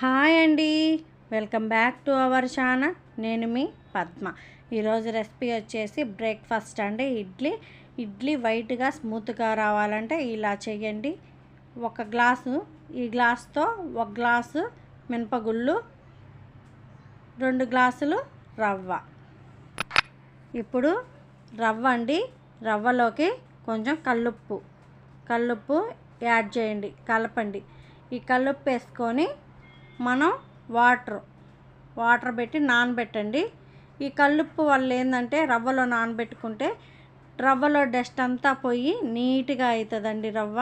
Hi అండి. Welcome back to our channel. నేను మీ పద్మ. ఈరోజు రెసిపీ వచ్చేసి బ్రేక్ఫాస్ట్ అండి. ఇడ్లీ. ఇడ్లీ వైట్గా స్మూత్గా రావాలంటే ఇలా చేయండి. ఒక గ్లాసు ఈ గ్లాస్తో ఒక గ్లాసు మినపగుళ్ళు రెండు గ్లాసులు రవ్వ. ఇప్పుడు రవ్వ అండి. రవ్వలోకి కొంచెం కల్లుప్పు. కల్లుప్పు యాడ్ చేయండి. కలపండి. ఈ కల్లుప్పు వేసుకొని మనం వాటర్ వాటర్ పెట్టి నానబెట్టండి. ఈ కల్లుప్పు వల్ల ఏంటంటే రవ్వలో నానబెట్టుకుంటే రవ్వలో డస్ట్ అంతా పోయి నీట్గా అవుతుందండి రవ్వ.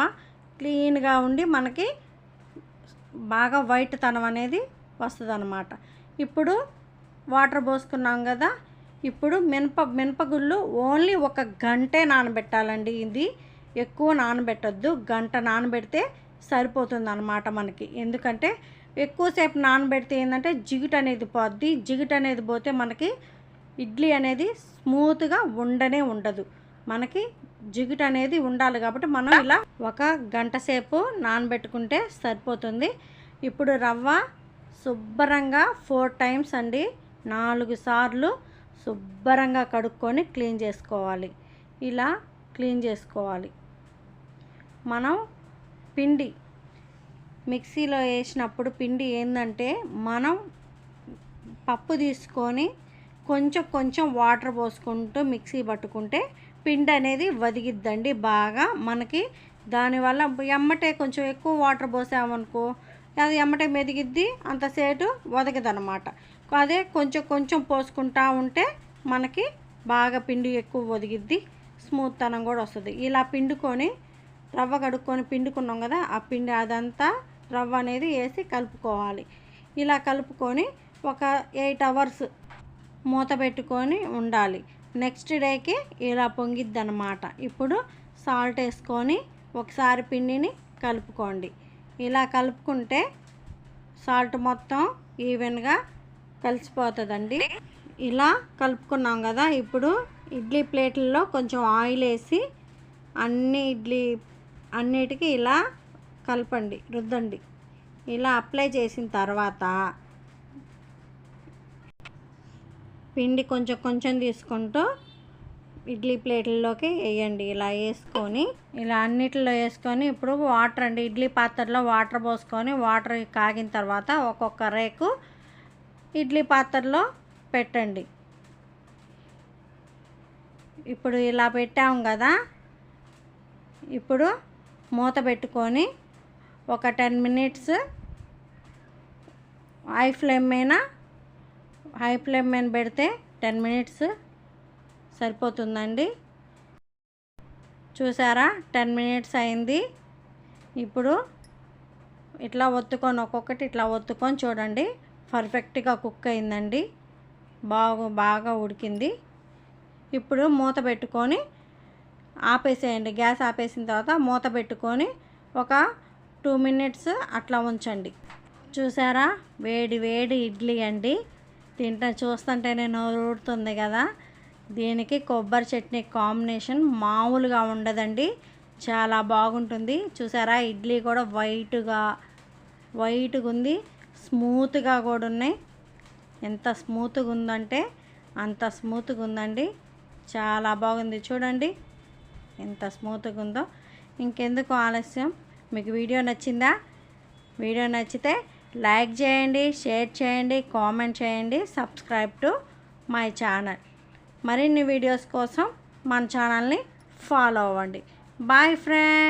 క్లీన్గా ఉండి మనకి బాగా వైట్ తనం అనేది వస్తుంది అనమాట ఇప్పుడు వాటర్ పోసుకున్నాం కదా ఇప్పుడు మినప మినపగుళ్ళు ఓన్లీ ఒక గంటే నానబెట్టాలండి. ఇది ఎక్కువ నానబెట్టద్దు గంట నానబెడితే సరిపోతుంది అనమాట మనకి. ఎందుకంటే ఎక్కువసేపు నానబెడితే ఏంటంటే జిగుట అనేది పోద్ది. జిగుట అనేది పోతే మనకి ఇడ్లీ అనేది స్మూత్గా ఉండనే ఉండదు. మనకి జిగుట అనేది ఉండాలి కాబట్టి మనం ఇలా ఒక గంట సేపు నానబెట్టుకుంటే సరిపోతుంది. ఇప్పుడు రవ్వ శుభ్రంగా ఫోర్ టైమ్స్ అండి నాలుగు సార్లు శుభ్రంగా కడుక్కొని క్లీన్ చేసుకోవాలి. ఇలా క్లీన్ చేసుకోవాలి. మనం పిండి మిక్సీలో వేసినప్పుడు పిండి ఏంటంటే మనం పప్పు తీసుకొని కొంచెం కొంచెం వాటర్ పోసుకుంటూ మిక్సీ పట్టుకుంటే పిండి అనేది వదిగిద్దండి బాగా. మనకి దానివల్ల ఎమ్మటే కొంచెం ఎక్కువ వాటర్ పోసామనుకో అది ఎమ్మటే మెదిగిద్ది అంతసేటు వదగదనమాట. అదే కొంచెం కొంచెం పోసుకుంటా ఉంటే మనకి బాగా పిండి ఎక్కువ వదిగిద్ది స్మూత్ తనం కూడా వస్తుంది. ఇలా పిండుకొని రవ్వ కడుక్కొని పిండుకున్నాం కదా ఆ పిండి అదంతా రవ్వ అనేది వేసి కలుపుకోవాలి. ఇలా కలుపుకొని ఒక ఎయిట్ అవర్స్ మూత పెట్టుకొని ఉండాలి. నెక్స్ట్ డేకి ఇలా పొంగిద్ది అనమాట ఇప్పుడు సాల్ట్ వేసుకొని ఒకసారి పిండిని కలుపుకోండి. ఇలా కలుపుకుంటే సాల్ట్ మొత్తం ఈవెన్గా కలిసిపోతుందండి. ఇలా కలుపుకున్నాం కదా ఇప్పుడు ఇడ్లీ ప్లేట్లలో కొంచెం ఆయిల్ వేసి అన్ని ఇడ్లీ అన్నిటికీ ఇలా కలపండి రుద్దండి. ఇలా అప్లై చేసిన తర్వాత పిండి కొంచెం కొంచెం తీసుకుంటూ ఇడ్లీ ప్లేట్లలోకి వేయండి. ఇలా వేసుకొని ఇలా అన్నిటిలో వేసుకొని ఇప్పుడు వాటర్ అండి ఇడ్లీ పాత్రలో వాటర్ పోసుకొని వాటర్ కాగిన తర్వాత ఒక్కొక్క రేకు ఇడ్లీ పాత్రలో పెట్టండి. ఇప్పుడు ఇలా పెట్టాము కదా ఇప్పుడు మూత పెట్టుకొని ఒక టెన్ మినిట్స్. హై ఫ్లేమ్ మీద హై ఫ్లేమ్ మీద పెడితే టెన్ మినిట్స్ సరిపోతుందండి. చూసారా? టెన్ మినిట్స్ అయింది. ఇప్పుడు ఇట్లా ఒత్తుకొని ఒక్కొక్కటి ఇట్లా ఒత్తుకొని చూడండి. పర్ఫెక్ట్గా కుక్ అయిందండి. బాగా బాగా ఉడికింది. ఇప్పుడు మూత పెట్టుకొని ఆపేసేయండి. గ్యాస్ ఆపేసిన తర్వాత మూత పెట్టుకొని ఒక టూ మినిట్స్ అట్లా ఉంచండి. చూసారా? వేడి వేడి ఇడ్లీ అండి. తింటా చూస్తుంటేనే నోరు ఊడుతుంది కదా. దీనికి కొబ్బరి చట్నీ కాంబినేషన్ మామూలుగా ఉండదండి. చాలా బాగుంటుంది. చూసారా? ఇడ్లీ కూడా వైట్గా వైట్గా ఉంది. స్మూత్గా కూడా ఉన్నాయి. ఎంత స్మూత్గా ఉందంటే అంత స్మూత్గా ఉందండి. చాలా బాగుంది. చూడండి. ఎంత స్మూత్గా ఉందో. ఇంకెందుకు ఆలస్యం? మీకు వీడియో నచ్చిందా? వీడియో నచ్చితే లైక్ చేయండి షేర్ చేయండి కామెంట్ చేయండి సబ్స్క్రైబ్ టు మై ఛానల్. మరిన్ని వీడియోస్ కోసం మన ఛానల్ని ఫాలో అవ్వండి. Bye friend.